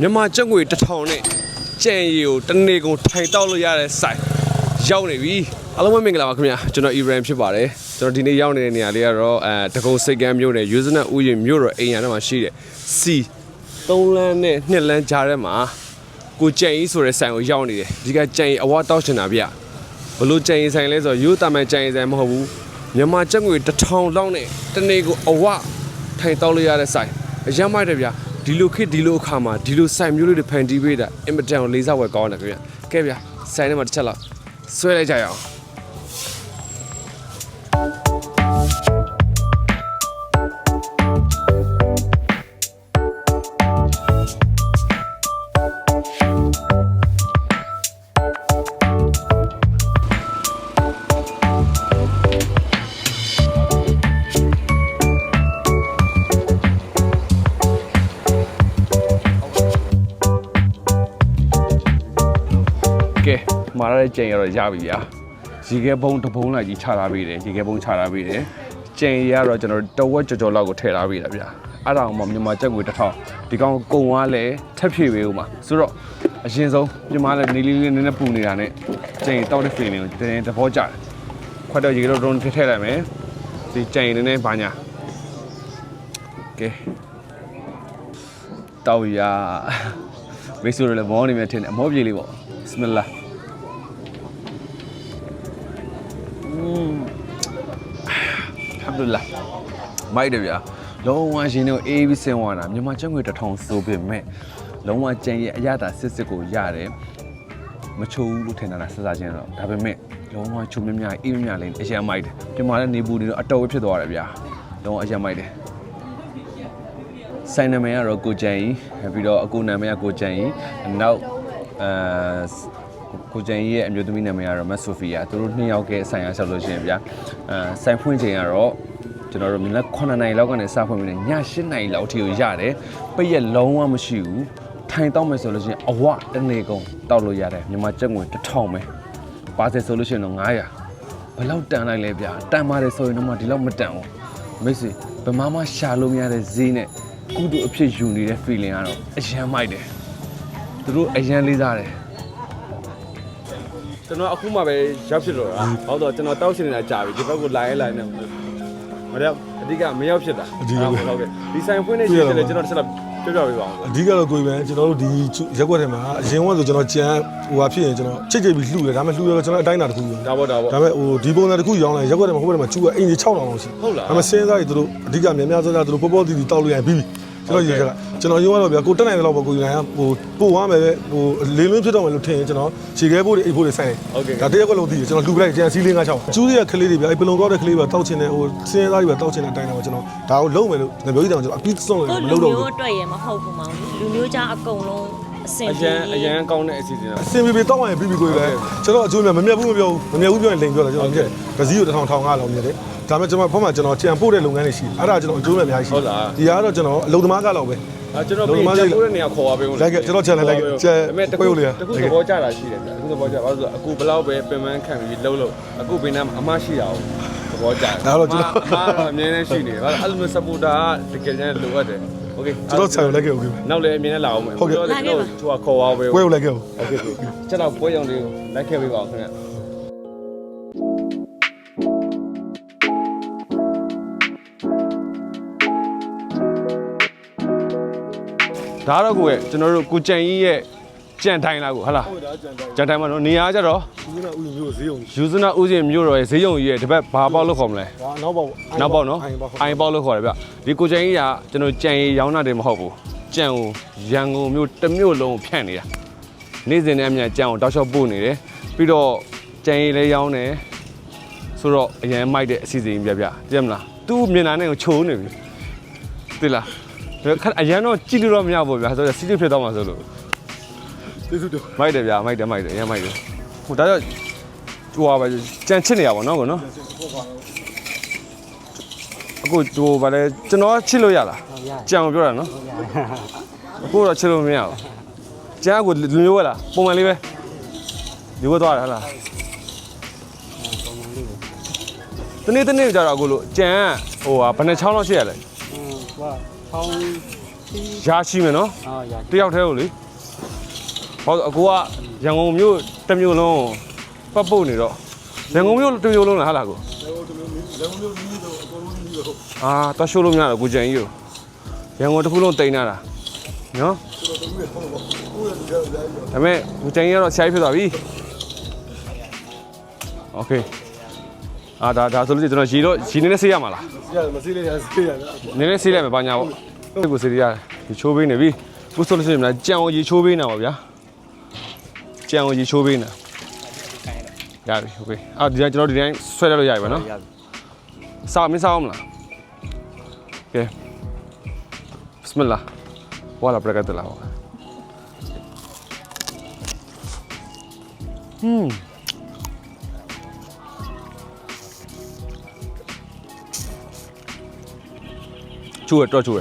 မြန်မာကျပ်ငွေတစ်ထောင်နဲ့ကြံရီကိုတစ်နေကုန်ထိုင်တောက်လို့ရတဲ့ဆိုင်ရောက်နေပြီအားလုံးပဲမင်္ဂလာပါခင်ဗျာကျွန်တော် Ibrahim ဖြစ်ပါတယ်ကျွန်တော်ဒီနေ့ရောက်နေတဲ့နေရာလေးကတော့အဲတကုံစိတ်ကမ်းမြို့နယ်ယူဇနတ်ဥယျာဉ်မြို့တော်အိမ်ရထဲမှာရှိတဲ့ C 3လမ်းနဲ့2လမ်းကြားထဲမှာကိုကြံရီဆိုတဲ့ဆိုင်ကိုရောက်နေတယ်ဒီကကြံရီအဝါတောက်ချင်တာဗျဘလို့ကြံရီဆိုင်လဲဆိုတော့ရိုးတာမဲ့ကြံရီဆိုင်မဟုတ်ဘူးမြန်မာကျပ်ငွေတစ်ထောင်လောက်နဲ့တစ်နေကိုအဝထိုင်တောက်လို့ရတဲ့ဆိုင်အရမ်းမိုက်တယ်ဗျာ ဒီလိုခေတ်ဒီလိုအခါမှာဒီလိုဆိုင်မျိုးလေးတွေဖန်တီးပေးတာအင်မတန်ကိုလေးစားဝယ်ကောင်းတယ်ခင်ဗျကဲဗျာဆိုင်ထဲမှာတစ်ချက်လောက်ဆွဲလိုက်ကြရအောင် မာရတဲ့ကြိမ်ရတော့ရပြီဗျာရေခဲဘုံတစ်ဘုံလိုက်ကြီးချထားပေးတယ်ရေခဲဘုံချထားပေးတယ်ကြိမ်ရတော့ကျွန်တော်တဝက်ကြော်ကြော်လောက်ကိုထည့်ထားပေးတာဗျာအဲ့ဒါအောင်မှမြန်မာကျပ်ငွေတစ်ထောင်ဒီကောင်ကုံသွားလဲထက်ဖြည့်ပေးဦးမှာဆိုတော့အရင်ဆုံးမြန်မာလည်းနေလေးလေးနည်းနည်းပူနေတာနဲ့ကြိမ်တောက်တဲ့ feeling ကိုတင်းတင်းသဘောကျတယ်ခွက်တော့ရေခဲတော့တုံးထည့်ထည့်လိုက်မယ်ဒီကြိမ်နည်းနည်းဘာညာကဲတောက်ရမိတ်ဆွေတို့လည်းမောနေမြထင်တယ်အမောပြေလေးပေါ့ဘ စမလာအဗ်ဒူလာမိုက်တယ်ဗျာလုံးဝရှင်တွေကိုအေးပြီးဆင်းသွားတာမြန်မာကျပ်ငွေတစ်ထောင်ဆိုပေမဲ့လုံးဝကြံရဲ့အရသာစစ်စစ်ကိုရတယ်မချိုးဘူးလို့ထင်တာလားစစချင်းတော့ဒါပေမဲ့လုံးဝချုံမြမြအေးမြမြလေးအရန်မိုက်တယ်ဒီမှာလည်းနေပူနေတော့အတော်ပဲဖြစ်သွားတယ်ဗျာလုံးဝအရန်မိုက်တယ်ဆိုင်နာမည်ကတော့ကိုကြံကြီးပြီးတော့အကူနာမည်ကကိုကြံကြီးနောက်အဲ ကိုကျန်ကြီးရဲ့အမျိုးသမီးနာမည်ကတော့မတ်ဆိုဖီယာသူတို့နှစ်ယောက်ကဆိုင်ရဆောက်လို့ရှိရင်ဗျာအဲဆိုင်ဖွင့်ချိန်ကတော့ကျွန်တော်တို့မနက်9နာရီလောက်ကနေစဖွင့်ပြီးည8နာရီလောက်အထိကိုရတယ်ပိတ်ရက်လုံးဝမရှိဘူးထိုင်တော့မယ်ဆိုလို့ရှိရင်အဝတနေကုန်တောက်လို့ရတယ်မြန်မာကျပ်ငွေ1000ပဲပါစေဆိုလို့ရှိရင်တော့900ဘယ်လောက်တန်လိုက်လဲဗျာတန်ပါတယ်ဆိုရင်တော့မှဒီလောက်မတန်ဘူးမိတ်ဆွေဘယ်မှမရှာလို့မရတဲ့ဈေးနဲ့ကုတူအဖြစ်ယူနေတဲ့ feeling ကတော့အရန်မိုက်တယ်သူတို့အရန်လေးစားတယ် ကျွန်တော်အခုမှပဲရောက်ဖြစ်တော့တာ။ဟုတ်တော့ကျွန်တော်တောက်ရှင်နေတာကြာပြီဒီဘက်ကိုလာရဲလာနေတယ်။မတော့အဓိကမရောက်ဖြစ်တာအဓိကပဲ ဟုတ်ကဲ့ဒီဆိုင်ဖွင့်နေချင်းလည်းကျွန်တော်တစ်ချက်လောက်ပြောပြပေးပါဦးအဓိကတော့ကိုယ်ပဲကျွန်တော်တို့ဒီရက်ွက်ထဲမှာအရင်ကဆိုကျွန်တော်ကြံဟိုဟာဖြစ်ရင်ကျွန်တော်ချိတ်ချိတ်ပြီးလှူတယ်ဒါပေမဲ့လှူရတော့ကျွန်တော်အတိုင်းအတာတစ်ခုယူ။ဒါပေါ့ဒါပေါ့ဒါပေမဲ့ဟိုဒီပုံစံတစ်ခုရောင်းလိုက်ရက်ွက်ထဲမှာဟိုဘက်ထဲမှာကျူကအင်ကြီး6000လောက်ရှိဟုတ်လားဒါပေမဲ့စဉ်းစားကြည့်သူတို့အဓိကများများစားစားသူတို့ပေါ်ပေါ်တီတီတောက်လို့ရရင်ပြီးပြီကျွန်တော်ရေချက်က ကျွန်တော်ရုံးရတော့ဗျာကိုတက်နိုင်တဲ့လောက်ပေါ့ကိုယူနိုင်ကဟိုပို့သွားမယ်ပဲဟိုလေးလွင်းဖြစ်တော့မယ်လို့ထင်ရင်ကျွန်တော်ခြေခဲဖို့တွေအိတ်ဖို့တွေဆိုင်တယ်ဟုတ်ကဲ့ဒါတရက်ကွက်လုံးတည်တယ်ကျွန်တော်လှူပလိုက်ကြံစီးလေး56ကျူးရကလေးတွေဗျာအဲ့ပလုံကောက်တဲ့ကလေးပဲတောက်ချင်တယ်ဟိုစဉ်းစားကြည့်ပဲတောက်ချင်တဲ့အတိုင်းတော့ကျွန်တော်ဒါကိုလုံးမယ်လို့ငါပြောကြည့်တယ်ကျွန်တော်အပြီးဆုံးလို့ကိုမလူလုပ်တော့ဘူးမျိုးအတွက်ရမဟုတ်ဘူးမောင်လူမျိုးကြားအကုန်လုံးအစင်အပြေရန်အရန်ကောင်းတဲ့အစီအစဉ်တော့အစင်ပြေပြေတောက်ရင်ပြီးပြီကိုယ်ပဲကျွန်တော်အကျိုးမြတ်မမြတ်ဘူးမပြောဘူးမမြတ်ဘူးပြောရင်လိန်ပြောတာကျွန်တော်မြတ်ပစည်းကိုတစ်ထောင်ထောင်ကားလောက်မြတ်တယ် ဒါပေမဲ့ကျွန်တော်ဘက်မှာကျွန်တော်ကြံပို့တဲ့လုပ်ငန်းတွေရှိတယ်အဲ့ဒါကျွန်တော်အကျိုးမြတ်အများကြီးရှိဒီကတော့ကျွန်တော်အလုံသမားကလောက်ပဲ အဲကျွန်တော်ပြင်ချက်ပိုးတဲ့နေရာခေါ်ပါပေးဦး လိုက်ကဲကျွန်တော်ချက်လိုက်လိုက်ကဲချက် ဒါပေမဲ့တ ပွေး ခု ဦးလေး တခုသဘောကျတာရှိတယ်ဗျာအခုသဘောကျဘာလို့ဆိုအခုဘလောက်ပဲပင်ပန်းခံပြီးလှုပ်လှုပ်အခုဘင်းနာအမရှိတာကိုသဘောကျတယ်အမတော့အမြဲတမ်းရှိနေတယ်ဘာလို့အဲ့လိုမျိုး supporter ကတကယ်ကျန်လိုအပ်တယ်โอเค ကျွန်တော်ဆက်လိုက်ကဲဦးပြီ နောက်လည်းအမြင်နဲ့လာအောင်မယ်ကျွန်တော်သူကခေါ်ပါပဲ ပွေးဦးလိုက်ကဲဦး โอเคကျွန်တော်ပွဲရုံလေးကိုလိုက်ခဲ့ပေးပါအောင်ခင်ဗျ ဒါတော့ကိုရဲ့ကျွန်တော်တို့ကိုကြံကြီးရဲ့ကြံထိုင်လာကိုဟုတ်လားဟုတ်ဒါကြံတိုင်းကြံထိုင်မှာတော့နေရာကြတော့ဒီကဥမျိုးဈေးုံယူဇနာဥစဉ်မြို့တော်ရဲ့ဈေးရုံကြီးရဲ့တစ်ပတ်ဘာပေါက်လို့ခေါ်မလဲဒါနောက်ပေါက်နောက်ပေါက်နော်အိုင်ပေါက်အိုင်ပေါက်လို့ခေါ်တယ်ဗျဒီကိုကြံကြီးကကျွန်တော်ကြံရီရောင်းတာတယ်မဟုတ်ဘူးကြံကိုရန်ကုန်မြို့တစ်မြို့လုံးကိုဖြန့်နေတာနေ့စဉ်နဲ့အမျှကြံကိုတောက်လျှောက်ပို့နေတယ်ပြီးတော့ကြံရီလည်းရောင်းတယ်ဆိုတော့အရန်မိုက်တဲ့အစီအစဉ်ကြီးပြပြသိရမလားသူ့မျက်နှာနဲ့ကိုချိုးနေပြီသိလားဒါခက် အရန်တော့ကြည့်လို့တော့မရဘူးဗျာဆိုတော့စီးစစ်ဖြစ်တော့မှာဆိုလို့ကျေးဇူးတင်မိုက်တယ်ဗျာမိုက်တယ်မိုက်တယ်အရန်မိုက်တယ်ဟိုဒါကြောင့်ဟိုပါပဲကြံချစ်နေရပါတော့ကောနော်အခုဟိုဗာလဲကျွန်တော်ချစ်လို့ရလားကြံကိုပြောတာနော်အခုတော့ချစ်လို့မရဘူးကြံကိုလူမျိုးဝဲလားပုံမှန်လေးပဲဒီဝဲသွားတာဟလားတနေ့တနေ့ကြတော့အခုလို့ကြံဟိုဟာဘယ်နှချောင်းလောက်ရှိရလဲ嗯， 哇，超 ရာရှိမယ်နော် အော်ရ တယောက်တည်းကိုလေဟောအကူကရန်ကုန်မြို့တစ်မြို့လုံးပတ်ပုတ်နေတော့ရန်ကုန်မြို့တစ်မြို့လုံးလားဟာလားကိုအာတော့ရှိုးလို့မရတော့ကိုကြံကြီးကိုရန်ကုန်တစ်ခုလုံးတိန်နေတာနော်ဒါပေမဲ့ကိုကြံကြီးကတော့ဆရာကြီးဖြစ်သွားပြီโอเค အာဒါဒါဆိုလို့ကျွန်တော်ရီတော့ရီနေနဲ့ဆေးရမှာလား ရမစီးလေးရစီးရ နည်းနည်းဆေးလိုက်မယ်ဘာညာပေါ့ဒီကိုဆေးရတယ်ဒီချိုးပေးနေပြီခုဆိုလို့ရှိရင်မလားကြံကိုရေချိုးပေးနေတာပါဗျာကြံကိုရေချိုးပေးနေတာရပြီโอเคအော်ဒီတိုင်းကျွန်တော်ဒီတိုင်းဆွဲလိုက်လို့ရပြီပါနော် ရ စောက်မင်းစောက်မလားကဲဘစမလာဝါလာဘရကတ်လာဟွန်း ချူရတော့ချူရ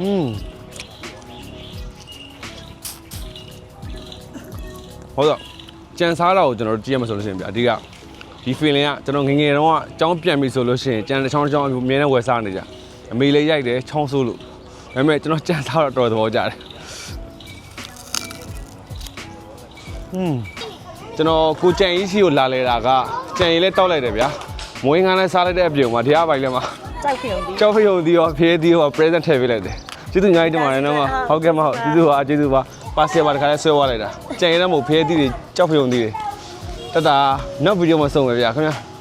อืมဟုတ်တော့ကြံစားတာကိုကျွန်တော်တို့ကြည့်ရမှာဆိုလို့ရှိရင်ဗျအဓိကဒီ feeling ကကျွန်တော်ငယ်ငယ်တုန်းကအကြောင်းပြန်ပြီဆိုလို့ရှိရင်ကြံတစ်ချောင်းတစ်ချောင်းအမြဲတမ်းဝယ်စားနေကြအမေလေးရိုက်တယ်ချောင်းဆိုးလို့ဒါပေမဲ့ကျွန်တော်ကြံစားတော့တော်တော်သဘောကျတယ်ဟွန်း ကျွန်တော်ကိုကြံကြီးစီကိုလာလဲတာကကြံရင်လည်းတောက်လိုက်တယ်ဗျာမွေးငန်းလည်းစားလိုက်တဲ့အပြုံမှာတရားပိုင်လည်းမှာကြောက်ဖြုံပြီးကြောက်ဖယုံဒီရောဖေးဒီရော present ထည့်ပေးလိုက်တယ်ကျေးဇူးအများကြီးတင်ပါတယ်နော်မဟုတ်ကဲ့မဟုတ်ကျေးဇူးပါကျေးဇူးပါပါစီပါတခါလဲဆွဲသွားလိုက်တာကြံရင်လည်းမဟုတ်ဖေးဒီတွေကြောက်ဖယုံဒီတွေတတနောက်ဗီဒီယိုမှာစုံမယ်ဗျာခင်ဗျာ